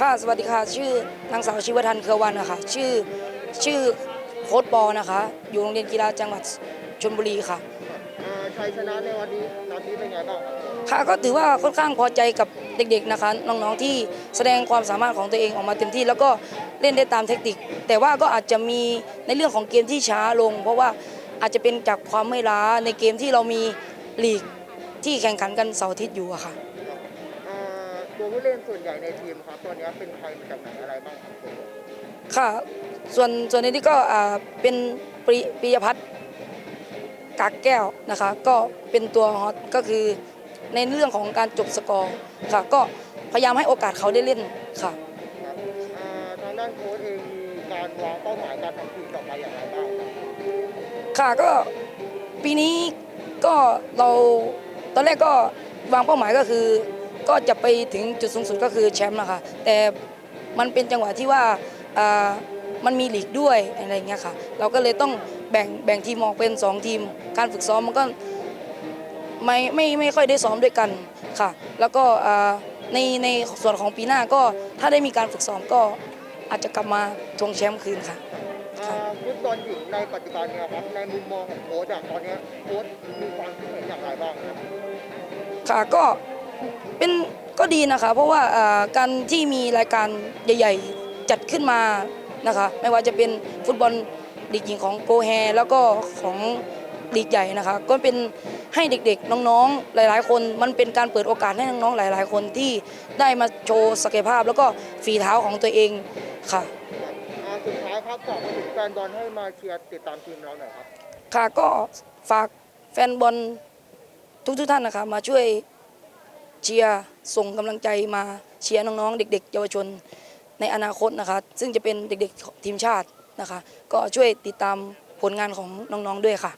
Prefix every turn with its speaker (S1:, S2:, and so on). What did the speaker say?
S1: ค่ะสวัสดีค่ะชื่อนางสาวชิวทันเครือวันนะคะชื่อชื่อโค้ดปอนะคะ อยู่โรงเรียนกีฬาจังหวัดชลบุรีค่ะ
S2: อ่าชัยชนะในวันนี้นัดนี้เป็นไงบ้างครับ
S1: ค่ะก็ถือว่าค่อนข้างพอใจกับเด็กๆนะคะน้องๆที่แสดงความสามารถของตัวเองออกมาเต็มที่ แล้วก็เล่นได้ตามเทคนิค แต่ว่าก็อาจจะมีในเรื่องของเกมที่ช้าลง เพราะว่าอาจจะเป็นจากความไม่ล้าในเกมที่เรามีลีกที่แข่งขันกันเสาร์อาทิตย์อยู่อะค่ะ
S2: อ่า ตัวผู้เล่นส่วนใหญ่ในทีมครับตัวเนี้ยเป็นใครมาจากไหนอะไรบ้างครับ
S1: ค่ะส่วนส่วนในนี้ก็อ่าเป็นปริปิยพัฒน์กากแก้วนะคะ ก็เป็นตัวฮอตก็คือในเรื่องของการจบสกอร์ค่ะ ก็พยายามให้โอกาสเขาได้เล่นค่ะ
S2: ครับอ่าทางด้านโค้ชเองมีการวางเป้าหมายการทำทีมต่อไปอย่างไรบ้างครับ
S1: ค่ะก็ปีนี้ก็เราตอนแรกก็วางเป้าหมายก็คือ ก็จะไปถึงจุดสูงสุดก็คือแชมป์นะคะแต่มันเป็นจังหวะที่ว่าอ่ามันมีลีกด้วยอะไรอย่างเงี้ยค่ะ เราก็เลยต้องแบ่งแบ่งทีมออกเป็น 2 ทีม การฝึกซ้อมมันก็ไม่ไม่ไม่ค่อยได้ซ้อมด้วยกันค่ะ แล้วก็อ่าในในส่วนของปีหน้าก็ถ้าได้มีการฝึกซ้อมก็อาจจะกลับมาทวงแชมป์คืนค่ะ
S2: อ่าฟุตบอลหญิงในปัจจุบันเนี่ยครับในมุมมองของโค้ชอะตอนเนี้ยโค้ชมีความคิดเห็นอย่างไรบ้างครับ
S1: ค่ะก็ เป็นก็ดีนะคะ เพราะว่าอ่าการที่มีรายการใหญ่ ๆ จัดขึ้นมานะคะ ไม่ว่าจะเป็นฟุตบอลลีกหญิงของโกแฮแล้วก็ของลีกใหญ่นะคะ ก็เป็นให้เด็กๆ น้องๆ หลายๆ คน มันเป็นการเปิดโอกาสให้น้องๆ หลาย ๆ คนที่ได้มาโชว์ศักยภาพ แล้วก็ฝีเท้าของตัวเองค่ะ
S2: อ่าสุดท้ายครับฝากไปถึงแฟนบอลให้มาเชียร์ติดตามทีมเราหน่อยครับ
S1: ค่ะก็ฝากแฟนบอลทุกๆท่านนะคะมาช่วย เชียร์ส่งกำลังใจมาเชียร์น้องๆ เด็ก ๆ เยาวชนในอนาคตนะคะ ซึ่งจะเป็นเด็กๆทีมชาตินะคะ ก็ช่วยติดตามผลงานของน้องๆด้วยค่ะ